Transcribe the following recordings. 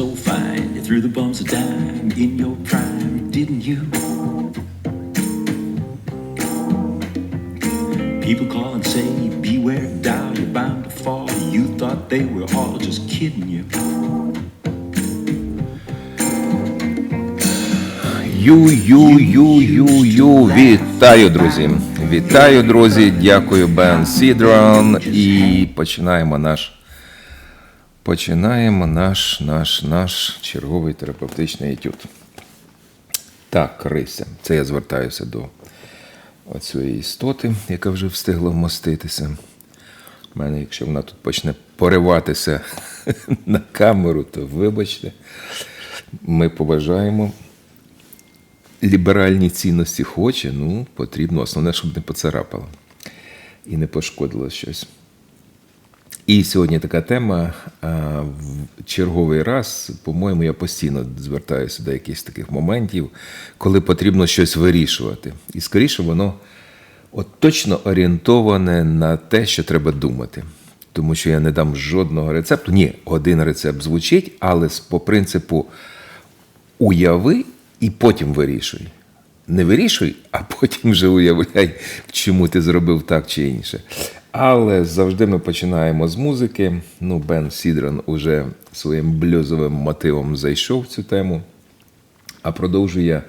so fine, you threw the bums a dime in your prime, didn't you? People call and say, beware, down, you're bound to fall. You thought they were all just kidding you. Ю-ю-ю-ю-ю. Вітаю, друзі! Вітаю, друзі! Дякую, Бен Сідрон. І починаємо наш. Починаємо наш наш наш черговий терапевтичний етюд. Так, Крися. Це я звертаюся до цієї істоти, яка вже встигла вмоститися. У мене, якщо вона тут почне пориватися на камеру, то вибачте, ми побажаємо ліберальні цінності хоче, ну, потрібно. Основне, щоб не поцарапало і не пошкодило щось. І сьогодні така тема. В черговий раз, по-моєму, я постійно звертаюся до якихось таких моментів, коли потрібно щось вирішувати. І скоріше воно от точно орієнтоване на те, що треба думати. Тому що я не дам жодного рецепту. Ні, один рецепт звучить, але по принципу уяви і потім вирішуй. Не вирішуй, а потім вже уявляй, чому ти зробив так чи інше. Але завжди ми починаємо з музики. Ну, Бен Сідран уже своїм блюзовим мотивом зайшов в цю тему. А продовжую я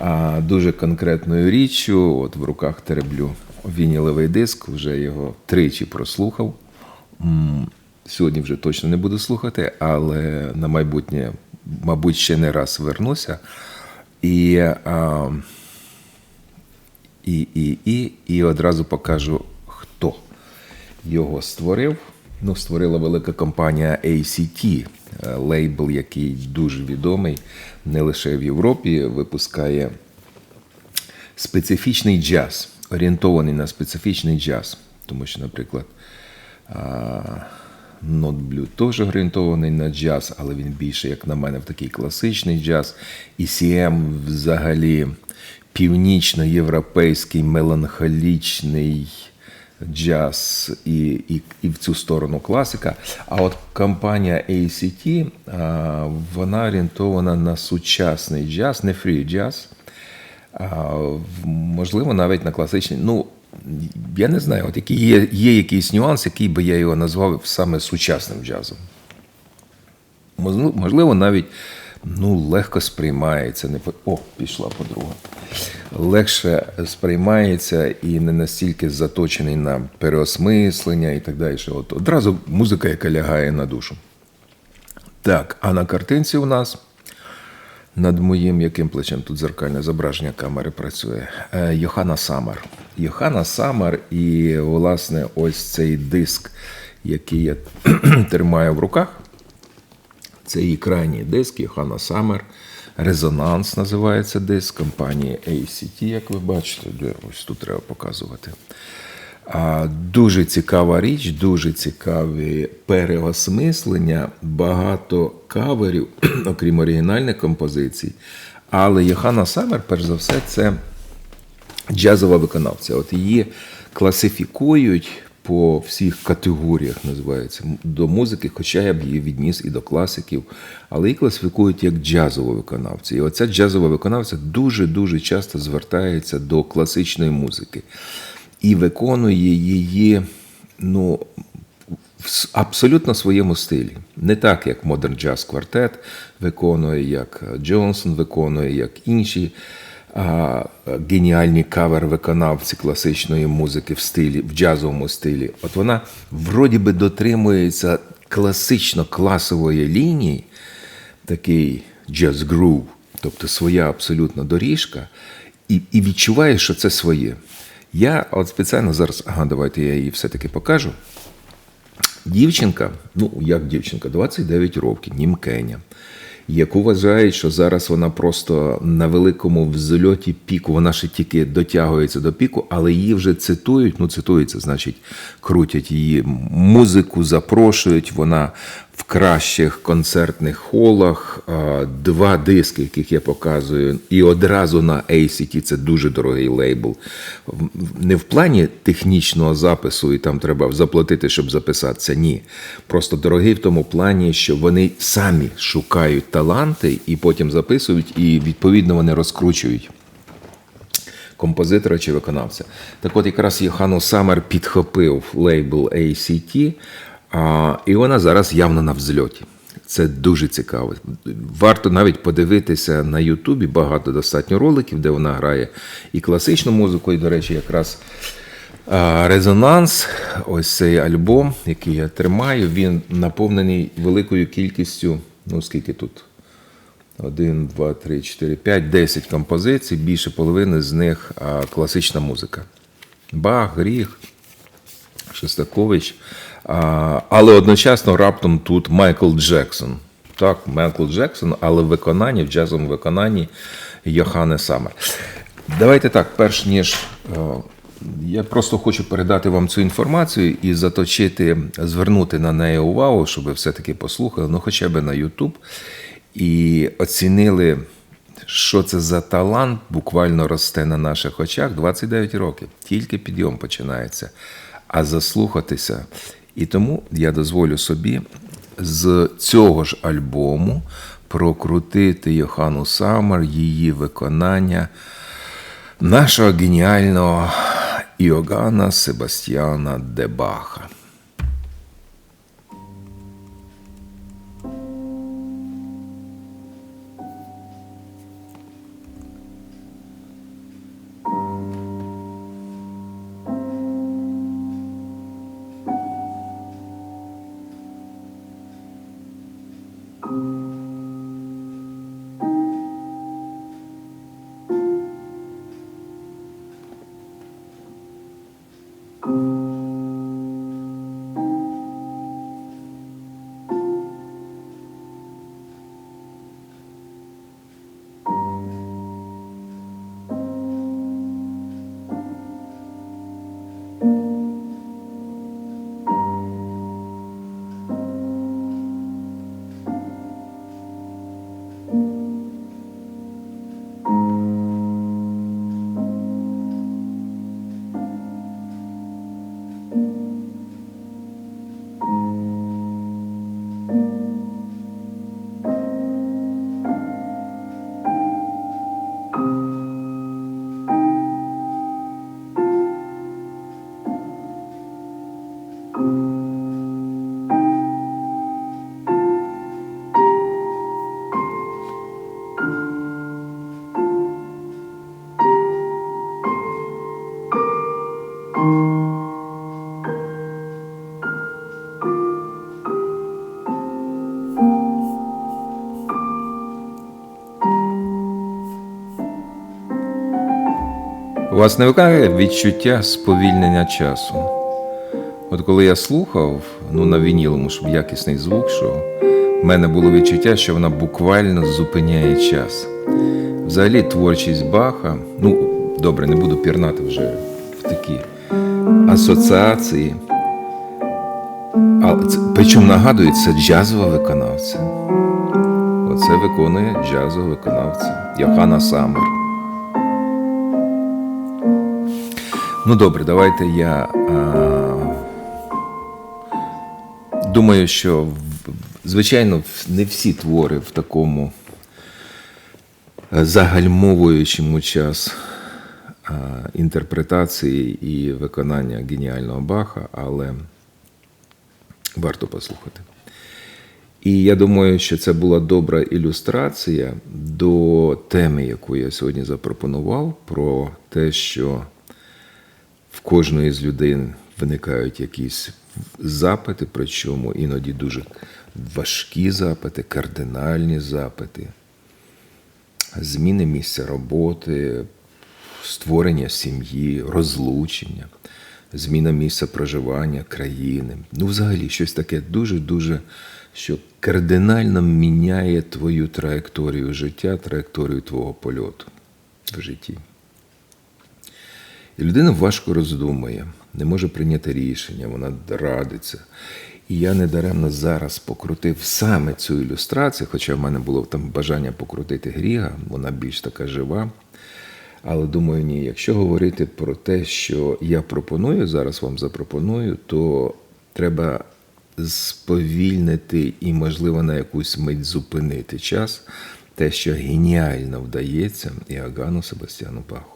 а, дуже конкретною річчю. От в руках тереблю вініловий диск, вже його тричі прослухав. Сьогодні вже точно не буду слухати, але на майбутнє, мабуть, ще не раз вернуся. І, а, і, і, і, і одразу покажу, його створив. Ну, створила велика компанія ACT, е, лейбл, який дуже відомий не лише в Європі, випускає специфічний джаз, орієнтований на специфічний джаз. Тому що, наприклад, Blue теж орієнтований на джаз, але він більше, як на мене, в такий класичний джаз. ECM взагалі північноєвропейський меланхолічний джаз і, і, і в цю сторону класика. А от компанія ACT, вона орієнтована на сучасний джаз, не фрі джаз. Можливо, навіть на класичний. Ну, я не знаю, от який є, є якийсь нюанс, який би я його назвав саме сучасним джазом. Можливо, навіть ну, легко сприймається. Не. О, пішла подруга. Легше сприймається і не настільки заточений на переосмислення і так далі. От одразу музика, яка лягає на душу. Так, а на картинці у нас над моїм яким плечем тут зеркальне зображення камери працює. Е, Йохана Самар. Йохана Самар і, власне, ось цей диск, який я тримаю в руках. Це її крайній диск Йохана Самер. Резонанс називається диск компанії ACT, як ви бачите, ось тут треба показувати. Дуже цікава річ, дуже цікаві переосмислення, багато каверів, окрім оригінальних композицій. Але Йоханна Самер, перш за все, це джазова виконавця. От її класифікують по всіх категоріях, називається до музики, хоча я б її відніс і до класиків, але її класифікують як джазову виконавцю. І оця джазова виконавця дуже-дуже часто звертається до класичної музики і виконує її ну, в абсолютно своєму стилі. Не так, як Modern Jazz Quartet виконує, як Джонсон виконує, як інші геніальні кавер-виконавці класичної музики в стилі, в джазовому стилі. От вона вроді би дотримується класично класової лінії, такий джаз грув, тобто своя абсолютно доріжка, і, і відчуває, що це своє. Я от спеціально зараз, ага, давайте я її все-таки покажу. Дівчинка, ну як дівчинка, 29 років, німкеня, яку вважають, що зараз вона просто на великому взльоті піку, вона ще тільки дотягується до піку, але її вже цитують. Ну, цитується, значить, крутять її музику, запрошують. Вона в кращих концертних холах, два диски, яких я показую, і одразу на ACT, це дуже дорогий лейбл. Не в плані технічного запису, і там треба заплатити, щоб записатися. Ні. Просто дорогий в тому плані, що вони самі шукають таланти і потім записують, і відповідно вони розкручують композитора чи виконавця. Так от якраз Йохану Саммер підхопив лейбл ACT, і вона зараз явно на взльоті. Це дуже цікаво. Варто навіть подивитися на Ютубі багато достатньо роликів, де вона грає і класичну музику, і, до речі, якраз Резонанс, ось цей альбом, який я тримаю, він наповнений великою кількістю, ну скільки тут? 1, 2, 3, 4, 5, 10 композицій, більше половини з них класична музика. Бах, Гріх, Шостакович. А, але одночасно раптом тут Майкл Джексон. Так, Майкл Джексон, але в виконанні, в джазовому виконанні Йохане Саммер. Давайте так, перш ніж. е, Я просто хочу передати вам цю інформацію і заточити, звернути на неї увагу, щоб ви все-таки послухали, ну хоча б на YouTube, і оцінили, що це за талант буквально росте на наших очах 29 років. Тільки підйом починається. А заслухатися. І тому я дозволю собі з цього ж альбому прокрутити Йохану Саммер, її виконання нашого геніального Іоганна Себастьяна Дебаха. У вас не виникає відчуття сповільнення часу? От коли я слухав, ну на вінілому, щоб якісний звук, що в мене було відчуття, що вона буквально зупиняє час. Взагалі, творчість Баха, ну добре, не буду пірнати вже в такі асоціації. Причому нагадую, це джазова виконавця. Оце виконує джазова виконавця Йохана Саммер. Ну добре, давайте я а, думаю, що звичайно не всі твори в такому е, загальмовуючому час а, інтерпретації і виконання геніального Баха, але варто послухати. І я думаю, що це була добра ілюстрація до теми, яку я сьогодні запропонував, про те, що кожної з людей виникають якісь запити, причому іноді дуже важкі запити, кардинальні запити, зміни місця роботи, створення сім'ї, розлучення, зміна місця проживання країни. Ну, взагалі, щось таке дуже-дуже, що кардинально міняє твою траєкторію життя, траєкторію твого польоту в житті. І людина важко роздумує, не може прийняти рішення, вона радиться. І я недаремно зараз покрутив саме цю ілюстрацію, хоча в мене було там бажання покрутити Гріга, вона більш така жива. Але думаю, ні, якщо говорити про те, що я пропоную, зараз вам запропоную, то треба сповільнити і, можливо, на якусь мить зупинити час, те, що геніально вдається Іоганну Себастьяну Баху.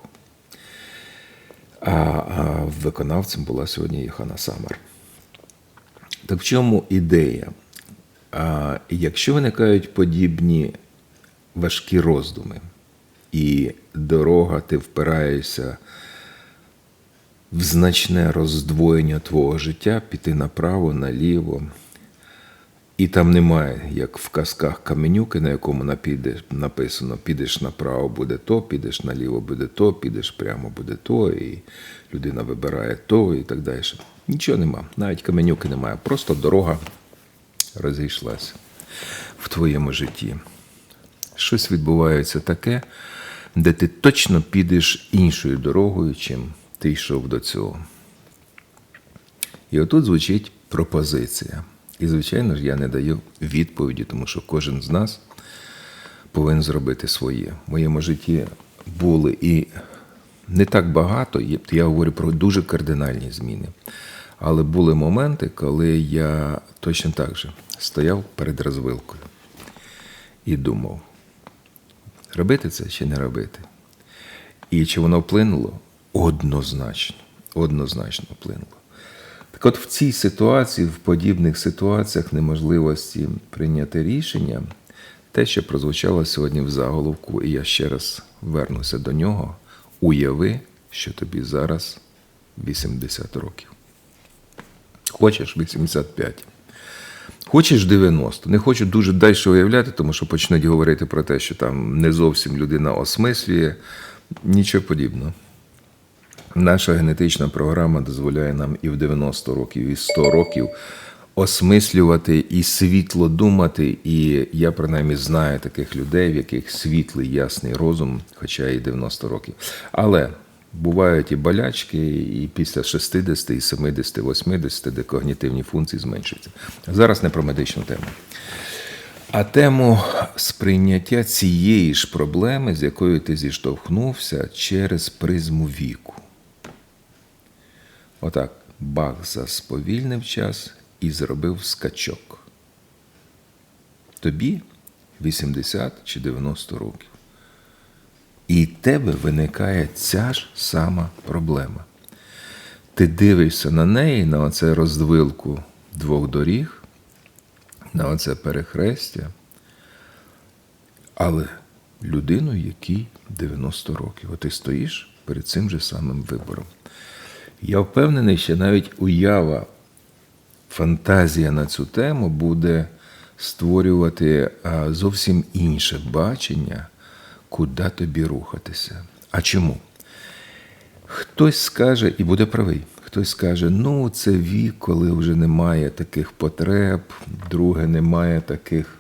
А, виконавцем була сьогодні Йохана Самар. Так в чому ідея? А, якщо виникають подібні важкі роздуми, і дорога, ти впираєшся в значне роздвоєння твого життя, піти направо, наліво. І там немає, як в казках каменюки, на якому написано: підеш направо буде то, підеш наліво буде то, підеш прямо буде то, і людина вибирає то, і так далі. Нічого нема, навіть каменюки немає. Просто дорога розійшлася в твоєму житті. Щось відбувається таке, де ти точно підеш іншою дорогою, чим ти йшов до цього. І отут звучить пропозиція. І, звичайно ж, я не даю відповіді, тому що кожен з нас повинен зробити своє. В моєму житті були і не так багато, я говорю про дуже кардинальні зміни. Але були моменти, коли я точно так же стояв перед розвилкою і думав, робити це чи не робити. І чи воно вплинуло? Однозначно. Однозначно вплинуло. Так от в цій ситуації, в подібних ситуаціях неможливості прийняти рішення, те, що прозвучало сьогодні в заголовку, і я ще раз вернуся до нього, уяви, що тобі зараз 80 років. Хочеш 85. Хочеш 90. Не хочу дуже далі уявляти, тому що почнуть говорити про те, що там не зовсім людина осмислює. Нічого подібного. Наша генетична програма дозволяє нам і в 90 років, і в 100 років осмислювати і світло думати. І я принаймні знаю таких людей, в яких світлий, ясний розум, хоча і 90 років. Але бувають і болячки, і після 60, і 70, 80, де когнітивні функції зменшуються. Зараз не про медичну тему. А тему сприйняття цієї ж проблеми, з якою ти зіштовхнувся через призму віку. Отак, Бах засповільнив час і зробив скачок. Тобі 80 чи 90 років. І в тебе виникає ця ж сама проблема. Ти дивишся на неї, на оце роздвилку двох доріг, на оце перехрестя, але людину, якій 90 років. От ти стоїш перед цим же самим вибором. Я впевнений, що навіть уява, фантазія на цю тему буде створювати зовсім інше бачення, куди тобі рухатися. А чому? Хтось скаже, і буде правий, хтось скаже, ну це вік, коли вже немає таких потреб, друге, немає таких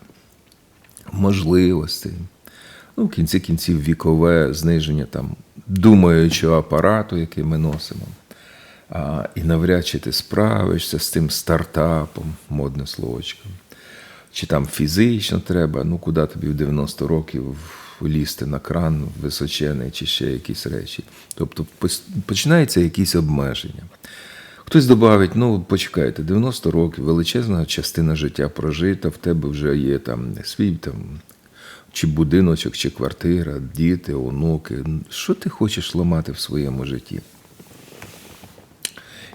можливостей. Ну, в кінці кінців вікове зниження там думаючого апарату, який ми носимо. А, і навряд чи ти справишся з тим стартапом, модне словочко. Чи там фізично треба, ну куди тобі в 90 років лізти на кран височений, чи ще якісь речі. Тобто починаються якісь обмеження. Хтось додавить, ну почекайте, 90 років, величезна частина життя прожита, в тебе вже є там свій там, чи будиночок, чи квартира, діти, онуки. Що ти хочеш ламати в своєму житті?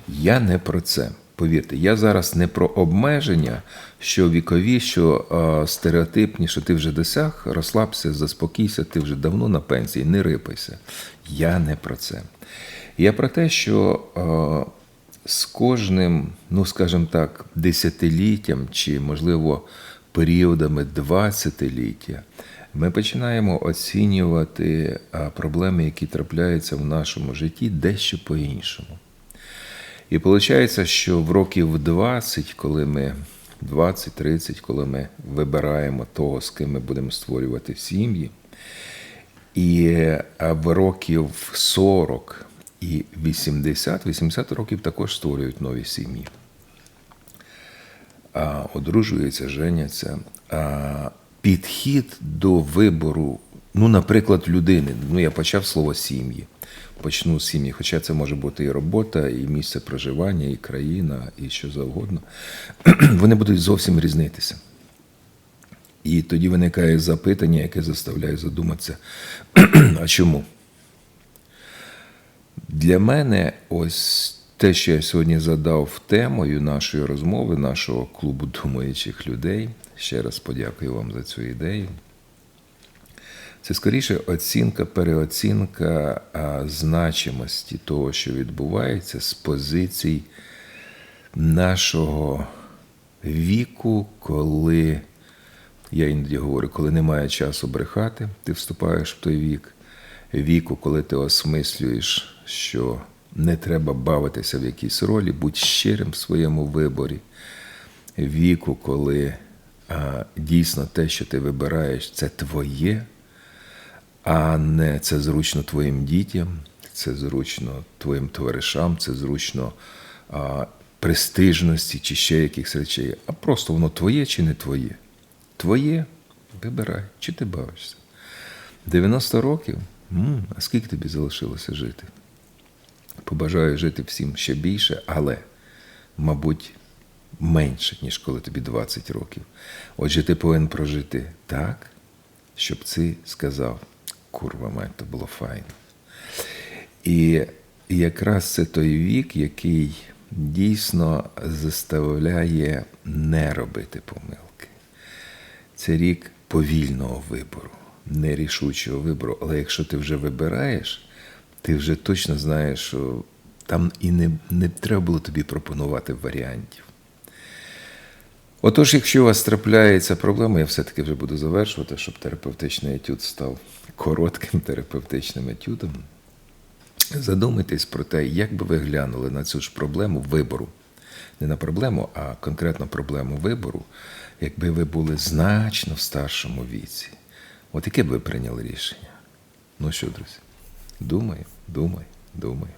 Я не про це. Повірте, я зараз не про обмеження, що вікові, що е, стереотипні, що ти вже досяг, розслабся, заспокійся, ти вже давно на пенсії, не рипайся. Я не про це. Я про те, що е, з кожним, ну скажімо так, десятиліттям чи, можливо, періодами двадцятиліття ми починаємо оцінювати проблеми, які трапляються в нашому житті, дещо по-іншому. І виходить, що в років 20, коли ми 20-30, коли ми вибираємо того, з ким ми будемо створювати сім'ї, і в років 40 і 80, 80 років також створюють нові сім'ї. одружуються, женяться. Підхід до вибору, ну, наприклад, людини. Ну, я почав слово сім'ї. Почну з сім'ї, хоча це може бути і робота, і місце проживання, і країна, і що завгодно. Вони будуть зовсім різнитися. І тоді виникає запитання, яке заставляє задуматися, а чому? Для мене ось те, що я сьогодні задав темою нашої розмови, нашого клубу думаючих людей. Ще раз подякую вам за цю ідею. Це скоріше оцінка, переоцінка значимості того, що відбувається з позицій нашого віку, коли я іноді говорю, коли немає часу брехати, ти вступаєш в той вік. Віку, коли ти осмислюєш, що не треба бавитися в якійсь ролі, будь щирим в своєму виборі. Віку, коли а, дійсно те, що ти вибираєш, це твоє, а не це зручно твоїм дітям, це зручно твоїм товаришам, це зручно а, престижності чи ще якихось речей, а просто воно твоє чи не твоє. Твоє, вибирай, чи ти бавишся. 90 років, м, а скільки тобі залишилося жити? Побажаю жити всім ще більше, але, мабуть, менше, ніж коли тобі 20 років. Отже, ти повинен прожити так, щоб ти сказав, курва мать, то було файно. І якраз це той вік, який дійсно заставляє не робити помилки. Це рік повільного вибору, нерішучого вибору. Але якщо ти вже вибираєш, ти вже точно знаєш, що там і не, не треба було тобі пропонувати варіантів. Отож, якщо у вас трапляється проблема, я все-таки вже буду завершувати, щоб терапевтичний етюд став коротким терапевтичним етюдом. Задумайтесь про те, як би ви глянули на цю ж проблему вибору. Не на проблему, а конкретно проблему вибору, якби ви були значно в старшому віці. От яке б ви прийняли рішення? Ну що, друзі? Думаю, думаю, думаю.